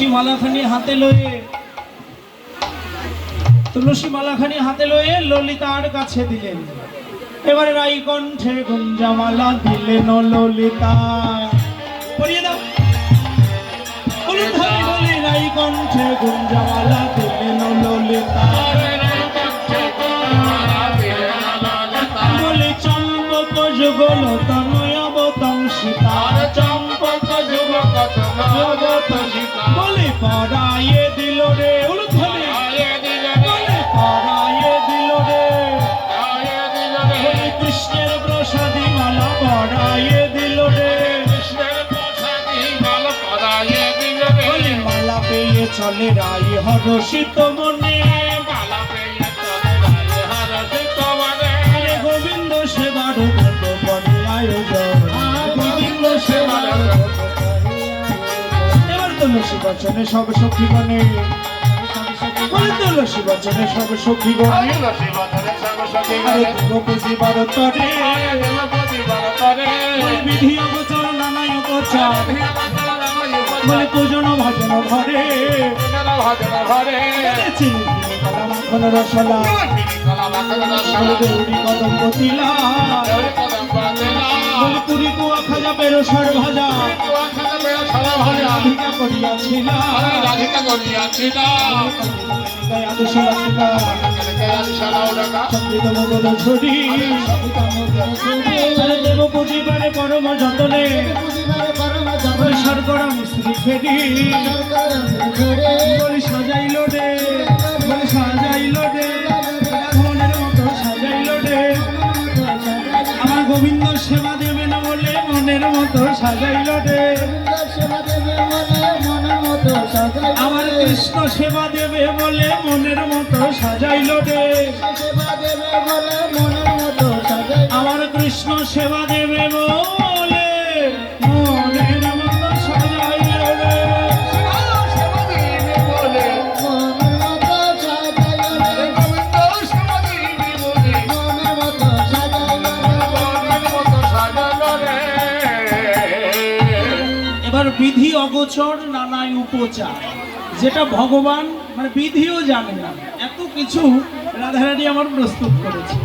তুলসী মালাখানি হাতে লয়ে, তুলসী মালাখানি হাতে লয়ে ললিতার কাছে দিলেন। এবারে রাই কণ্ঠে গুঞ্জামালা দিলেন ললিতা। রাই কণ্ঠে গুঞ্জামালা দিলেন ললিতা। চম্পক যুগল তনয়বতং সীতার চম্পক বলে পরায়ে দিল রে উলুধ্বনি। বলে দিল রে। বলে কৃষ্ণের প্রসাদী মালা পরায়ে দিল রে। মালা পেয়ে চলে রাই হরষিত মনে। তুলসী বচনে সব বলে তুলসী বচনে সব আরে তরে বলে বিধি পূজন ভজন ঘরে। মাখন রসলা। তিলা খাজা ভাজা বলে দেব পরিবারে পরম যতনে। বলে শর্করা মিস্ত্রি ফেরি। সাজাইল রে সাজাইল রে মতো সাজাইল রে। আমার কৃষ্ণ সেবা দেবে বলে মনের মতো সাজাইল রে। আমার কৃষ্ণ সেবা দেবে বলে বিধি অগোচর নানাই উপচার। যেটা ভগবান মানে বিধিও জানে না। এত কিছু রাধারানী আমার প্রস্তুত করেছে।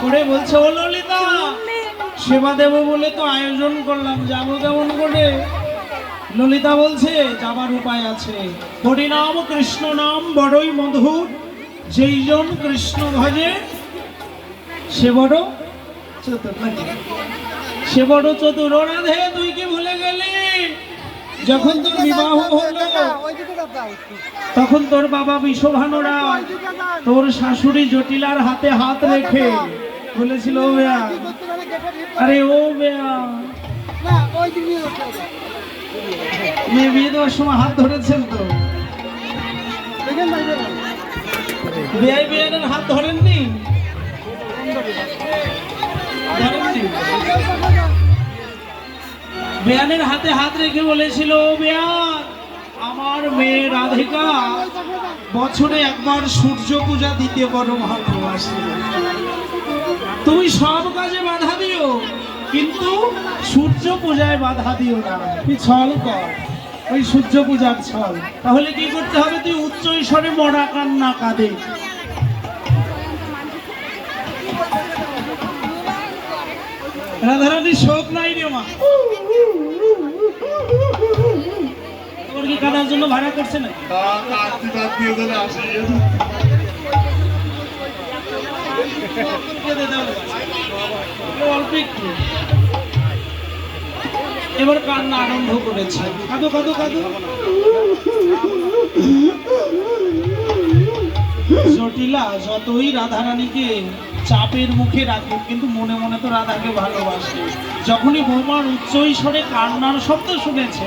করে বলছে, ও ললিতা, সেবা দেব বলে তো আয়োজন করলাম, যাব কেমন করে? ললিতা বলছে, যাবার উপায় আছে। হরিনাম কৃষ্ণ নাম বড়ই মধুর। যেইজন কৃষ্ণ ভজে, সে বড় চতুর সে বড় চতুর। রাধে, তুই কি ভুলে গেলি যখন তোর বিবাহ হলো, তখন তোর বাবা বিশ্বভানুরা তোর শাশুড়ি জটিলার হাতে হাত রেখে বলেছিল, ও বেয়া আরে ও বেয়া মেয়ে বিয়ে দেওয়ার সময় হাত ধরেছেন তো? বেয়াই বিয়ানের হাত ধরেননি? ধরেননি? বেয়ানের হাতে হাত রেখে বলেছিল, "ও বেয়ান, আমার মেয়ে রাধিকা, বছরে একবার সূর্য পূজা দিতে বড় ভালোবাসে। তুমি সব কাজে বাধা দিও, কিন্তু সূর্য পূজায় বাধা দিও না। তুই ছল কর, ওই সূর্য পূজার ছল। তাহলে কি করতে হবে? তুই উচ্চ ঈশ্বরে মরা কান্না কাঁদে। রাধারানী শোক নাই রে মা। তোমার কি কাটার জন্য ভাড়া করছে না? অল্প একটু। এবার কান্না আরম্ভ করেছে। কাঁদো কাঁদো কাঁদো। জটিলা যতই রাধারানীকে চাপের মুখে রাখুক কিন্তু মনে মনে তো রাধাকে ভালোবাসে। যখনই বৌমার উচ্চ ঈশ্বরে কান্নার শব্দ শুনেছে